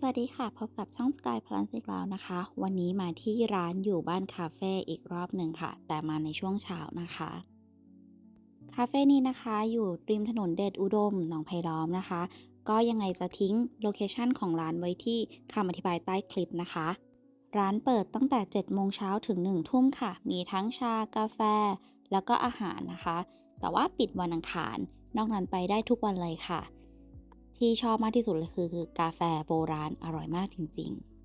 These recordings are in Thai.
สวัสดีค่ะ พบกับช่อง Sky Plus อีกแล้วนะคะ วันนี้มาที่ร้านอยู่บ้านคาเฟ่อีกรอบหนึ่งค่ะ แต่มาในช่วงเช้านะคะ คาเฟ่นี้นะคะ อยู่ริมถนนเดชอุดมหนองไผ่ล้อมนะคะ ก็ยังไงจะทิ้งโลเคชันของร้านไว้ที่คำอธิบายใต้คลิปนะคะ ร้านเปิดตั้งแต่ 7 โมงเช้าถึง 1 ทุ่มค่ะ มีทั้งชากาแฟ แล้วก็อาหารนะคะ แต่ว่าปิดวันอังคาร นอกนั้นไปได้ทุกวันเลยค่ะ ที่ชอบมากที่สุดเลยคือคือกาแฟโบราณอร่อยมากจริง ๆ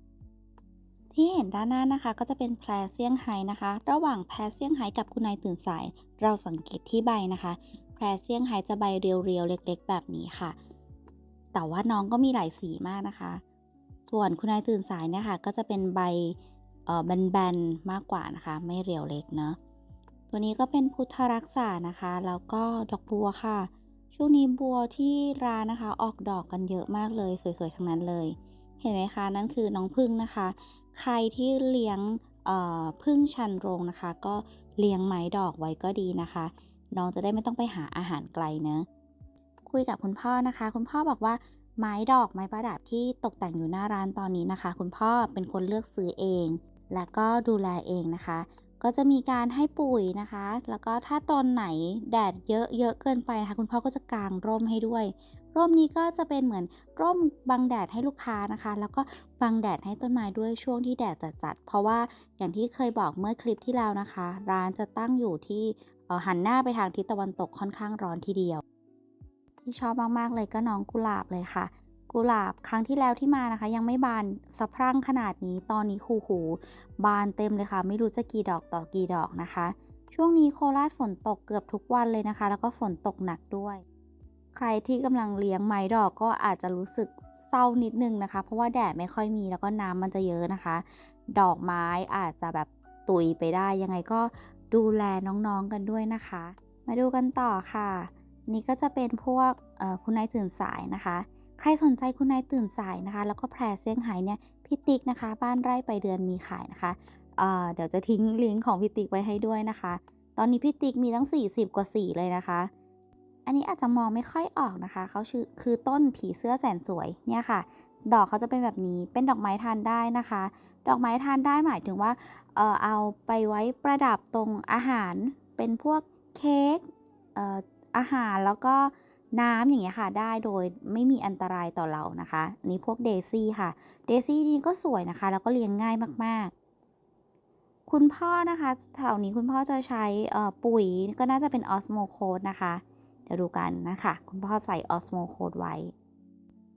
ที่เห็นด้านหน้านะคะ ก็จะเป็นแพรเซี่ยงไฮ้นะคะ ระหว่างแพรเซี่ยงไฮ้กับคุณนายตื่นสาย เราสังเกตที่ใบนะคะ แพรเซี่ยงไฮ้จะใบเรียวๆเล็ก ๆ แบบนี้ค่ะ แต่ว่าน้องก็มีหลายสีมากนะคะ ส่วนคุณนายตื่นสายเนี่ยค่ะก็จะเป็นใบเอ่อแบนๆมากกว่านะคะ ไม่เรียวเล็กเนาะตัวนี้ก็เป็นพุทธรักษานะคะ แล้วก็ดอกบัวค่ะ ช่วงนี้บัวที่ร้านนะคะออกดอกกันเยอะมากเลยสวยๆทั้งนั้นเลย เห็นไหมคะนั่นคือน้องพึ่งนะคะ ใครที่เลี้ยงพึ่งชันโรงนะคะ ก็เลี้ยงไม้ดอกไว้ก็ดีนะคะ น้องจะได้ไม่ต้องไปหาอาหารไกลเนอะคุยกับคุณพ่อนะคะ คุณพ่อบอกว่าไม้ดอกไม้ประดับที่ตกแต่งอยู่หน้าร้านตอนนี้นะคะ คุณพ่อเป็นคนเลือกซื้อเอง และก็ดูแลเองนะคะ ก็จะมีการให้ปุ๋ยนะคะ แล้วก็ถ้าตอนไหนแดดเยอะๆเกินไปนะคะ คุณพ่อก็จะกางร่มให้ด้วย ร่มนี้ก็จะเป็นเหมือนร่มบังแดดให้ลูกค้านะคะ แล้วก็บังแดดให้ต้นไม้ด้วยช่วงที่แดดจัดๆเพราะว่าอย่างที่เคยบอกเมื่อคลิปที่แล้วนะคะ ร้านจะตั้งอยู่ที่หันหน้าไปทางทิศตะวันตกค่อนข้างร้อนทีเดียว ที่ชอบมากๆเลยก็น้องกุหลาบเลยค่ะ กุหลาบครั้งที่แล้วที่มานะคะ ยังไม่บานสะพรั่งขนาดนี้ตอนนี้คูหู บานเต็มเลยค่ะ ไม่รู้จะกี่ดอกต่อกี่ดอกนะคะ ช่วงนี้โคราชฝนตกเกือบทุกวันเลยนะคะ แล้วก็ฝนตกหนักด้วย ใครที่กำลังเลี้ยงไม้ดอกก็อาจจะรู้สึกเศร้านิดนึงนะคะ เพราะว่าแดดไม่ค่อยมีแล้วก็น้ำมันจะเยอะนะคะ ดอกไม้อาจจะแบบตุยไปได้ยังไงก็ดูแลน้องๆกันด้วยนะคะ มาดูกันต่อค่ะ นี่ก็จะเป็นพวกคุณนายตื่นสายนะคะ ใครสนใจคุณนายตื่นสายนะคะ แล้วก็แพรเซี่ยงไฮ้เนี่ยพี่ติ๊กนะคะ บ้านไร่ไปเดือนมีขายนะคะเเดี๋ยวจะทิ้งลิงก์ของพี่ติ๊กไว้ให้ด้วยนะคะ ตอนนี้พี่ติ๊กมีตั้ง 40 กว่าสีเลยนะคะ อันนี้อาจจะมองไม่ค่อยออกนะคะเขาชื่อคือต้นผีเสื้อแสนสวยเนี่ยค่ะ ดอกเขาจะเป็นแบบนี้เป็นดอกไม้ทานได้นะคะ ดอกไม้ทานได้หมายถึงว่าเออเอาไปไว้ประดับตรงอาหารเป็นพวกเค้กเอ่ออาหารแล้วก็ น้ำอย่างเงี้ยค่ะได้โดยไม่มีอันตรายต่อเรานะคะนนี้พวกเดซี่ค่ะเดซี่นี่ก็สวยนะคะ แล้วก็เลี้ยงง่ายมากๆ คุณพ่อนะคะแถวนี้คุณพ่อจะใช่ปุ๋ยก็น่าจะเป็นออสโมโคดนะคะ เดี๋ยวดูกันนะคะ คุณพ่อใส่ออสโมโคดไว้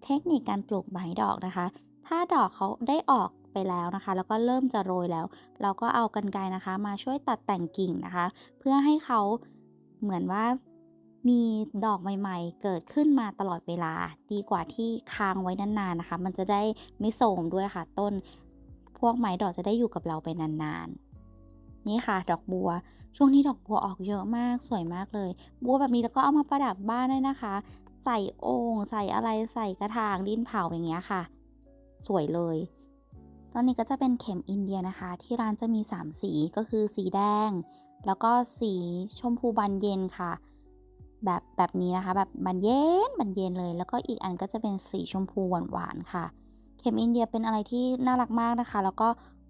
เทคนิคการปลูกไม้ดอกนะคะ ถ้าดอกเขาได้ออกไปแล้วนะคะ แล้วก็เริ่มจะโรยแล้ว เราก็เอากรรไกรนะคะ มาช่วยตัดแต่งกิ่งนะคะ เพื่อให้เขาเหมือนว่า มีดอกใหม่ๆ เกิดขึ้นมาตลอดเวลา ดีกว่าที่ค้างไว้นานๆนะคะ มันจะได้ไม่โทรมด้วยค่ะ ต้น พวกไม้ดอกจะได้อยู่กับเราไปนานๆนี่ค่ะ ดอกบัว ช่วงนี้ดอกบัวออกเยอะมากสวยมากเลย บัวแบบนี้แล้วก็เอามาประดับบ้านได้นะคะ ใส่โอ่งใส่อะไรใส่กระถางดินเผาอย่างเงี้ยค่ะ สวยเลย ตอนนี้ก็จะเป็นเข็มอินเดียนะคะ ที่ร้านจะมี 3 สีก็คือสีแดง แล้วก็สีชมพูบานเย็นค่ะ แบบแบบนี้นะคะ แบบบานเย็นบานเย็นเลย แล้วก็อีกอันก็จะเป็นสีชมพูหวานๆค่ะ เข็มอินเดียเป็นอะไรที่น่ารักมากนะคะ แล้วก็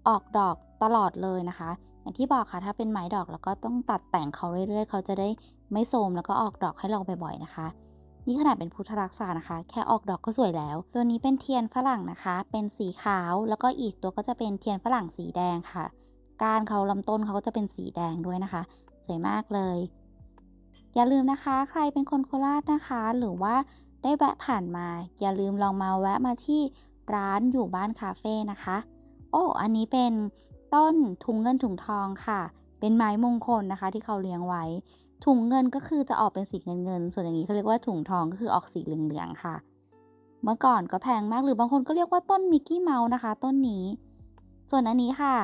ออกดอกตลอดเลยนะคะ อย่างที่บอกค่ะถ้าเป็นไม้ดอกแล้วก็ต้องตัดแต่งเขาเรื่อยๆ เขาจะได้ไม่โทรมแล้วก็ออกดอกให้เราบ่อยๆนะคะนี่ขนาดเป็นพุทธรักษานะคะ แค่ออกดอกก็สวยแล้ว ตัวนี้เป็นเทียนฝรั่งนะคะ เป็นสีขาว แล้วก็อีกตัวก็จะเป็นเทียนฝรั่งสีแดงค่ะก้านเขาลำต้นเขาก็จะเป็นสีแดงด้วยนะคะ สวยมากเลย อย่าลืมนะคะ ใครเป็นคนโคราชนะคะ หรือว่าได้แวะผ่านมา อย่าลืมลองมาแวะมาที่ร้านอยู่บ้านคาเฟ่นะคะ โอ้อันนี้เป็นต้นถุงเงินถุงทองค่ะ เป็นไม้มงคลนะคะ ที่เขาเลี้ยงไว้ ถุงเงินก็คือจะออกเป็นสีเงินเงินๆส่วนอย่างนี้เขาเรียกว่าถุงทองก็คือออกสีเหลืองๆค่ะ เมื่อก่อนก็แพงมากหรือบางคนก็เรียกว่าต้นมิกกี้เมาส์นะคะ ต้นนี้ ส่วนอันนี้ค่ะ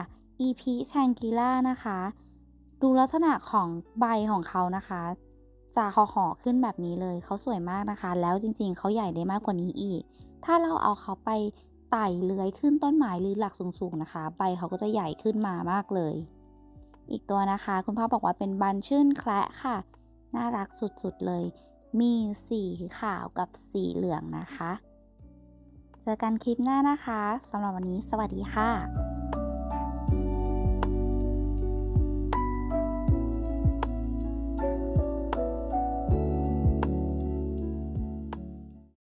EP แชงกิล่านะคะ ดูลักษณะของใบของเขานะคะ จะห่อๆขึ้นแบบนี้เลยเขาสวยมากนะคะ แล้วจริงๆ เขาใหญ่ได้มากกว่านี้อีก ถ้าเราเอาเขาไปไต่เลื้อยขึ้นต้นไม้หรือหลักสูงๆนะคะ ใบเขาก็จะใหญ่ขึ้นมามากเลย อีกตัวนะคะ คุณพ่อบอกว่าเป็นบันชื่นแคละค่ะ น่ารักสุดๆเลย มีสีขาวกับสีเหลืองนะคะ เจอกันคลิปหน้านะคะสำหรับวันนี้สวัสดีค่ะ